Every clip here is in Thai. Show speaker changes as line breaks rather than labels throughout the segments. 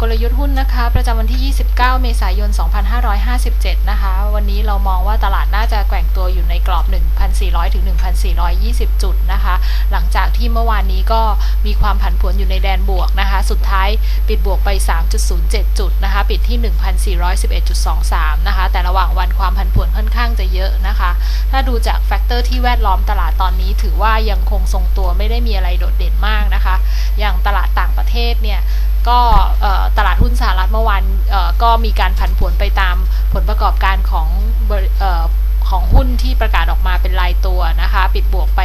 กลยุทธ์หุ้นนะคะ ประจำวันที่ 29 เมษายน 2557 นะคะ วันนี้เรามองว่าตลาดน่าจะแกว่งตัวอยู่ในกรอบ 1,400 ถึง 1,420 จุดนะคะ หลังจากที่เมื่อวานนี้ก็มีความผันผวนอยู่ในแดนบวกนะคะ สุดท้ายปิดบวกไป 3.07 จุดนะคะ ปิดที่ 1,411.23 นะคะ แต่ระหว่างวันความผันผวนค่อนข้างจะเยอะนะคะ ถ้าดูจากแฟกเตอร์ที่แวดล้อมตลาดตอนนี้ ถือว่ายังคงทรงตัวไม่ได้มีอะไรโดดเด่นมากนะคะ อย่างตลาดต่างประเทศเนี่ย ก็ตลาดหุ้นสหรัฐเมื่อวานก็มีการผันผวนไปตามผลประกอบการของ ของหุ้นที่ประกาศออกมาเป็นรายตัวนะคะ ปิดบวกไป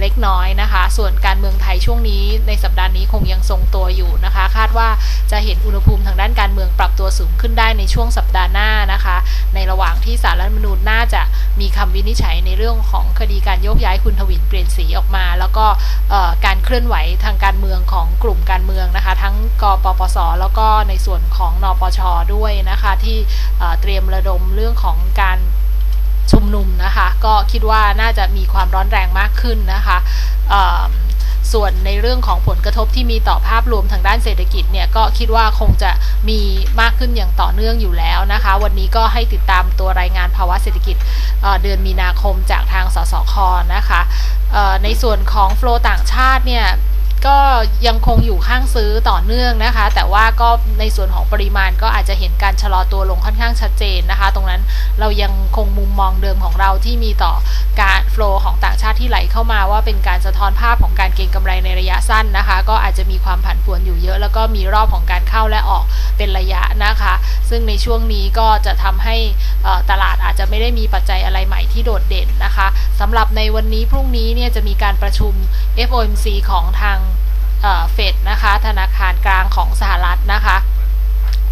เล็กน้อยนะคะ ส่วนการเมืองไทยช่วงนี้ในสัปดาห์นี้คงยังทรงตัวอยู่นะคะ คาดว่าจะเห็นอุณหภูมิทางด้านการเมืองปรับตัวสูงขึ้นได้ในช่วงสัปดาห์หน้านะคะ ในระหว่างที่สารรัฐมนูญน่าจะมีคำวินิจฉัยในเรื่องของคดีการโยกย้ายคุณทวินเปลี่ยนสีออกมา แล้วก็การเคลื่อนไหวทางการเมืองของกลุ่มการเมืองนะคะ ทั้งกปปส แล้วก็ในส่วนของนปชด้วยนะคะ ที่เตรียมระดมเรื่องของการ ชุมนุมนะคะ ก็คิดว่าน่าจะมีความร้อนแรงมากขึ้นนะคะส่วนในเรื่องของผลกระทบที่มีต่อภาพรวมทางด้านเศรษฐกิจเนี่ยก็คิดว่าคงจะมีมากขึ้นอย่างต่อเนื่องอยู่แล้วนะคะ วันนี้ก็ให้ติดตามตัวรายงานภาวะเศรษฐกิจเเดือนมีนาคมจากทางสสคนะคะในส่วนของโฟลต่างชาติเนี่ย ก็ยังคงอยู่ข้างซื้อต่อเนื่องนะคะ แต่ว่าก็ในส่วนของปริมาณก็อาจจะเห็นการชะลอตัวลงค่อนข้างชัดเจนนะคะ ตรงนั้นเรายังคงมุมมองเดิมของเราที่มีต่อการโฟลของต่างชาติที่ไหลเข้ามาว่าเป็นการสะท้อนภาพของการเก็งกำไรในระยะสั้นนะคะ ก็อาจจะมีความผันผวนอยู่เยอะ แล้วก็มีรอบของการเข้าและออกเป็นระยะนะคะ ซึ่งในช่วงนี้ก็จะทำให้ตลาดอาจจะไม่ได้มีปัจจัยอะไรใหม่ที่โดดเด่นนะคะสำหรับในวันนี้พรุ่งนี้เนี่ยจะมีการประชุม FOMC ของทาง เฟดนะคะธนาคารกลางของสหรัฐนะคะ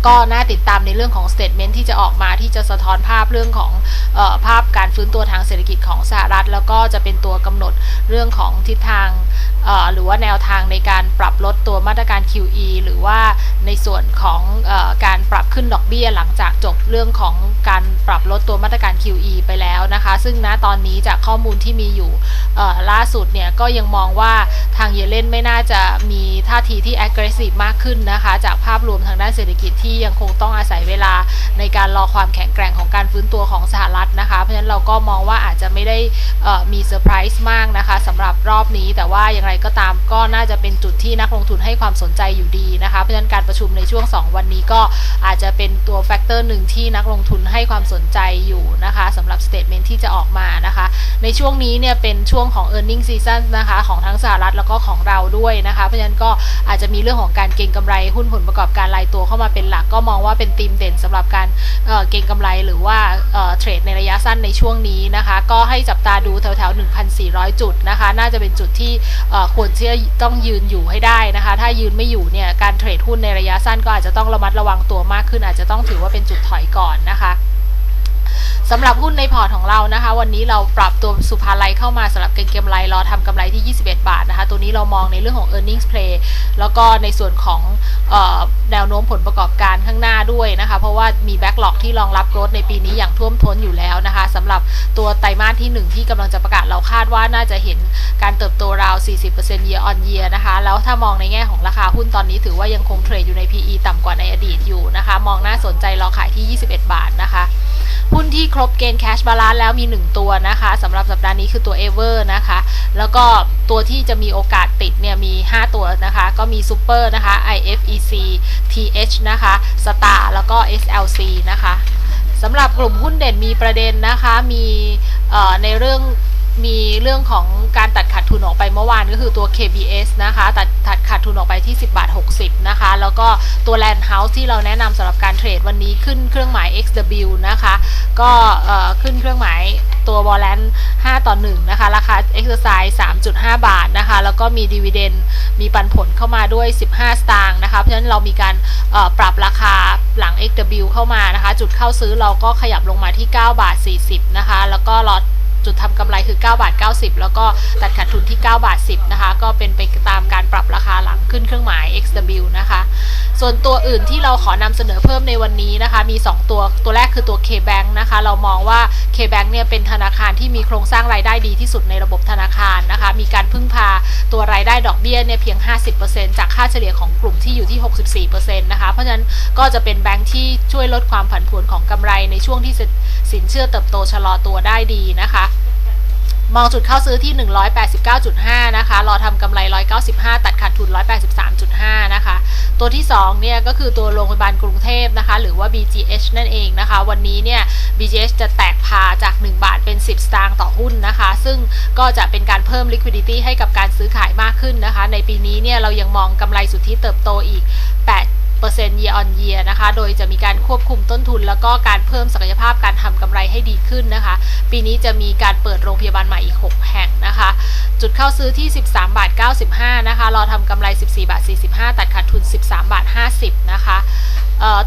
ก็น่าติดตามในเรื่องของสเตทเมนที่จะออกมาที่จะสะท้อนภาพเรื่องของออภาพการฟื้นตัวทางเศรษฐกิจของสหรัฐ แล้วก็จะเป็นตัวกำหนดเรื่องของทิศทาง หรือว่าแนวทางในการปรับลดตัวมาตรการ QE หรือว่าในส่วนของอการปรับขึ้นดอกเบี้ยหลังจากจบเรื่องของการปรับลดตัวมาตรการ QE ไปแล้วนะคะ ซึ่งณตอนนี้จากข้อมูลที่มีอยู่ล่าสุดเนี่ยก็ยังมองว่าทางเยเลนไม่น่าจะมีท่าทีที่ aggressive มากขึ้นนะคะ จากภาพรวมทางด้านเศรษฐกิจที่ยังคงต้องอาศัยเวลาในการรอความแข็งแกร่งของการฟื้นตัวของสหรัฐนะคะ เพราะฉะนั้นเราก็มองว่าอาจจะไม่ได้มีเซอร์ไพรส์มากนะคะสำหรับรอบนี้แต่ว่าอย่างไรก็ตาม ก็น่าจะเป็นจุดที่นักลงทุนให้ความสนใจอยู่ดีนะคะ เพราะฉะนั้นการประชุมในช่วง 2 วันนี้ก็อาจจะเป็นตัวแฟกเตอร์หนึ่งที่นักลงทุนให้ความสนใจอยู่นะคะสำหรับสเต t เมนที่จะออกมานะคะ ในช่วงนี้เนี่ยเป็นช่วงของ e a r n i n g season นนะคะของทั้งสหรัฐแล้วก็ของเราด้วยนะคะ เพราะฉะนั้นก็อาจจะมีเรื่องของการเก็งกำไรหุ้นผลประกอบการรายตัวเข้ามาเป็นหลัก ก็มองว่าเป็นธีมเด่นสำหรับการเก็งกำไรหรือว่าเทรดในระยะสั้นในช่วงนี้นะคะ ก็ให้จับตาดูแถวๆ 1,400 จุดนะคะ น่าจะเป็นจุดที่เควรที่จะต้องยืนอยู่ให้ได้นะคะ ถ้ายืนไม่อยู่เนี่ยการเทรดหุ้นในระยะสั้นก็อาจจะต้องระมัดระวังตัวมากขึ้น อาจจะต้องถือว่าเป็นจุดถอยก่อนนะคะ สำหรับหุ้นในพอร์ตของเรานะคะ วันนี้เราปรับตัวสุภาลัยเข้ามาสำหรับเก็งกำไรรอทำกำไรที่ 21 บาทนะคะ ตัวนี้เรามองในเรื่องของ e a r n i n g s play แล้วก็ในส่วนของออแนวโน้มผลประกอบการข้างหน้าด้วยนะคะ เพราะว่ามี backlog ที่รองรับโกรธในปีนี้อย่างท่วมท้นอยู่แล้วนะคะสำหรับตัวไตรมาสที่ 1 ที่กำลังจะประกาศเราคาดว่าน่าจะเห็นการเติบโตราว 40% year on year นะคะ แล้วถ้ามองในแง่ของราคาหุ้นตอนนี้ถือว่ายังคงเทรดอยู่ใน PE ต่ำกว่าในอดีตอยู่นะคะ มองน่าสนใจรอขายที่ 21 บาท ที่ครบเกณฑ์ cash balance แล้วมี 1 ตัวนะคะสำหรับสัปดาห์นี้คือตัว Ever นะคะ แล้วก็ตัวที่จะมีโอกาสติดเนี่ยมี 5 ตัวนะคะ ก็มี Super นะคะ IFEC TH นะคะ Star แล้วก็ SLC นะคะสำหรับกลุ่มหุ้นเด่นมีประเด็นนะคะ มีในเรื่อง มีเรื่องของการตัดขาดทุนออกไปเมื่อวานก็คือตัว KBS นะคะ ตัดตัดขาดทุนออกไปที่ 10 บาท 60 นะคะ แล้วก็ตัว Land House ที่เราแนะนำสำหรับการเทรดวันนี้ขึ้นเครื่องหมาย XW นะคะ ก็ขึ้นเครื่องหมายตัว w a l l a n 5ต่อ 1 นะคะ ราคา Exercise 3.5 บาทนะคะ แล้วก็มี Dividend มีปันผลเข้ามาด้วย 15 สตางค์นะคะ เพราะฉะนั้นเรามีการปรับราคาหลัง XW เข้ามานะคะ จุดเข้าซื้อเราก็ขยับลงมาที่ 9 บาท 40 นะคะ แล้วก็ลอต จุดทำกำไรคือ 9 บาท 90 แล้วก็ตัดขาดทุนที่ 9 บาท 10 นะคะ ก็เป็นไปตามการปรับราคาหลังขึ้นเครื่องหมาย XW นะคะ ส่วนตัวอื่นที่เราขอนำเสนอเพิ่มในวันนี้นะคะ มี 2 ตัว ตัวแรกคือตัว KBank นะคะ เรามองว่า KBank เนี่ยเป็นธนาคารที่มีโครงสร้างรายได้ดีที่สุดในระบบธนาคารนะคะ มีการพึ่งพาตัวรายได้ดอกเบี้ยเนี่ยเพียง 50%จากค่าเฉลี่ยของกลุ่มที่อยู่ที่ 64%นะคะ เพราะฉะนั้นก็จะเป็นแบงค์ที่ช่วยลดความผันผวนของกำไรในช่วงที่สินเชื่อเติบโตชะลอตัวได้ดีนะคะ มองจุดเข้าซื้อที่ 189.5 นะคะ รอทำกำไร 195 ตัดขาดทุน 183.5 นะคะ ตัวที่ 2 เนี่ย ก็คือตัวโรงพยาบาลกรุงเทพนะคะ หรือว่า BGH นั่นเองนะคะ วันนี้เนี่ย BGH จะแตกพาจาก 1 บาทเป็น 10 สตางค์ต่อหุ้นนะคะ ซึ่งก็จะเป็นการเพิ่ม liquidity ให้กับการซื้อขายมากขึ้นนะคะ ในปีนี้เนี่ย เรายังมองกำไรสุทธิเติบโตอีก 8 year on year นะคะ โดยจะมีการควบคุมต้นทุน แล้วก็การเพิ่มศักยภาพการทำกำไรให้ดีขึ้นนะคะ ปีนี้จะมีการเปิดโรงพยาบาลใหม่อีก 6 แห่งนะคะ จุดเข้าซื้อที่ 13 บาท 95 นะคะ รอทำกำไร 14 บาท 45 ตัดขาดทุน 13 บาท 50 นะคะ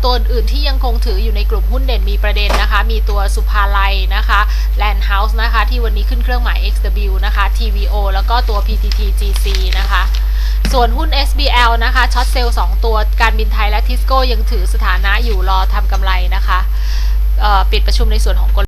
ตัวอื่นที่ยังคงถืออยู่ในกลุ่มหุ้นเด่นมีประเด็นนะคะ มีตัวสุภาลัยนะคะ Land House นะคะ ที่วันนี้ขึ้นเครื่องหมาย XW นะคะ TVO แล้วก็ตัว PTT GC นะคะ ส่วนหุ้น SBL นะคะช็อตเซลล์2ตัวการบินไทยและทิสโก้ยังถือสถานะอยู่รอทำกำไรนะคะปิดประชุมในส่วนของกล